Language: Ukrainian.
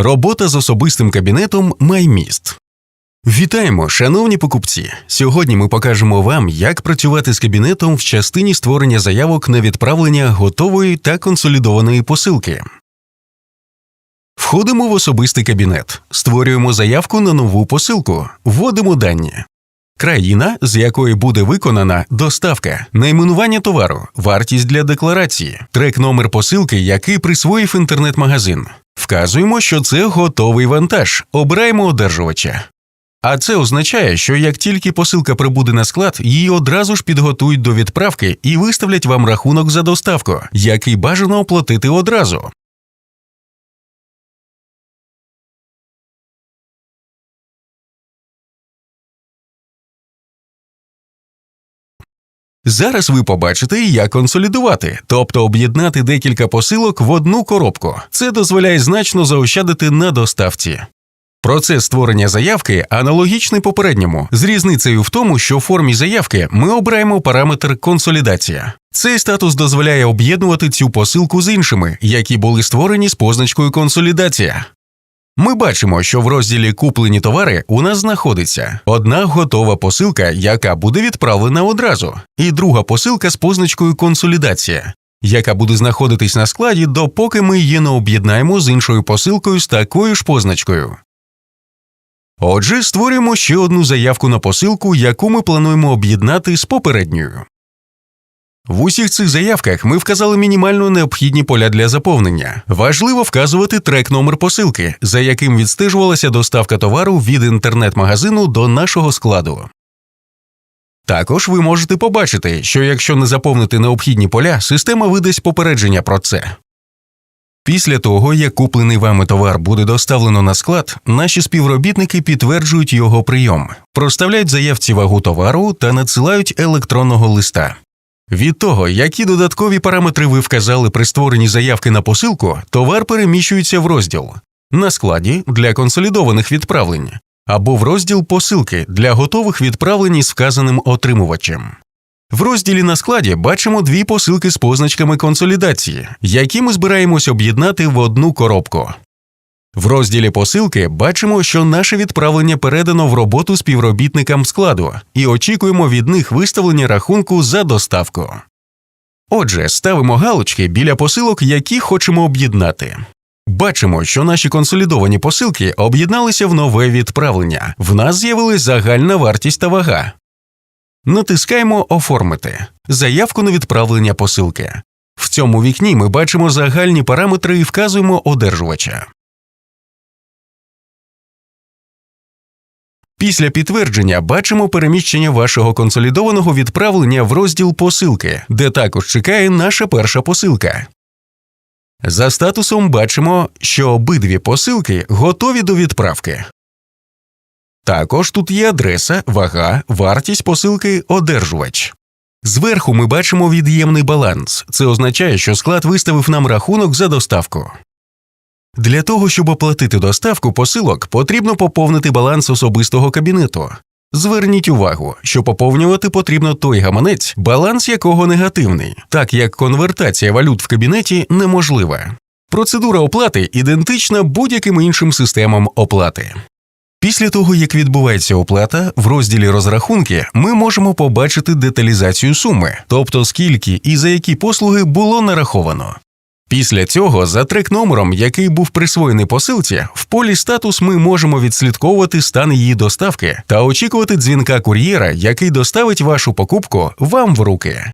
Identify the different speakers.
Speaker 1: Робота з особистим кабінетом MyMist. Вітаємо, шановні покупці! Сьогодні ми покажемо вам, як працювати з кабінетом в частині створення заявок на відправлення готової та консолідованої посилки. Входимо в особистий кабінет, створюємо заявку на нову посилку, вводимо дані. Країна, з якої буде виконана доставка, найменування товару, вартість для декларації, трек номер посилки, який присвоїв інтернет-магазин. Вказуємо, що це готовий вантаж. Обираємо одержувача. А це означає, що як тільки посилка прибуде на склад, її одразу ж підготують до відправки і виставлять вам рахунок за доставку, який бажано оплатити одразу. Зараз ви побачите, як консолідувати, тобто об'єднати декілька посилок в одну коробку. Це дозволяє значно заощадити на доставці. Процес створення заявки аналогічний попередньому, з різницею в тому, що в формі заявки ми обираємо параметр консолідація. Цей статус дозволяє об'єднувати цю посилку з іншими, які були створені з позначкою консолідація. Ми бачимо, що в розділі Куплені товари у нас знаходиться одна готова посилка, яка буде відправлена одразу, і друга посилка з позначкою консолідація, яка буде знаходитись на складі, допоки ми її не об'єднаємо з іншою посилкою з такою ж позначкою. Отже, створюємо ще одну заявку на посилку, яку ми плануємо об'єднати з попередньою. В усіх цих заявках ми вказали мінімально необхідні поля для заповнення. Важливо вказувати трек номер посилки, за яким відстежувалася доставка товару від інтернет-магазину до нашого складу. Також ви можете побачити, що якщо не заповнити необхідні поля, система видасть попередження про це. Після того, як куплений вами товар буде доставлено на склад, наші співробітники підтверджують його прийом, проставляють заявці вагу товару та надсилають електронного листа. Від того, які додаткові параметри ви вказали при створенні заявки на посилку, товар переміщується в розділ на складі для консолідованих відправлень або в розділ посилки для готових відправлень із вказаним отримувачем. В розділі на складі бачимо дві посилки з позначками консолідації, які ми збираємось об'єднати в одну коробку. В розділі посилки бачимо, що наше відправлення передано в роботу співробітникам складу і очікуємо від них виставлення рахунку за доставку. Отже, ставимо галочки біля посилок, які хочемо об'єднати. Бачимо, що наші консолідовані посилки об'єдналися в нове відправлення. В нас з'явилась загальна вартість та вага. Натискаємо Оформити заявку на відправлення посилки. В цьому вікні ми бачимо загальні параметри і вказуємо одержувача. Після підтвердження бачимо переміщення вашого консолідованого відправлення в розділ посилки, де також чекає наша перша посилка. За статусом бачимо, що обидві посилки готові до відправки. Також тут є адреса, вага, вартість посилки, одержувач. Зверху ми бачимо від'ємний баланс. Це означає, що склад виставив нам рахунок за доставку. Для того, щоб оплатити доставку посилок, потрібно поповнити баланс особистого кабінету. Зверніть увагу, що поповнювати потрібно той гаманець, баланс якого негативний, так як конвертація валют в кабінеті неможлива. Процедура оплати ідентична будь-яким іншим системам оплати. Після того, як відбувається оплата, в розділі розрахунки ми можемо побачити деталізацію суми, тобто скільки і за які послуги було нараховано. Після цього, за трек номером, який був присвоєний посилці, в полі статус ми можемо відслідковувати стан її доставки та очікувати дзвінка кур'єра, який доставить вашу покупку вам в руки.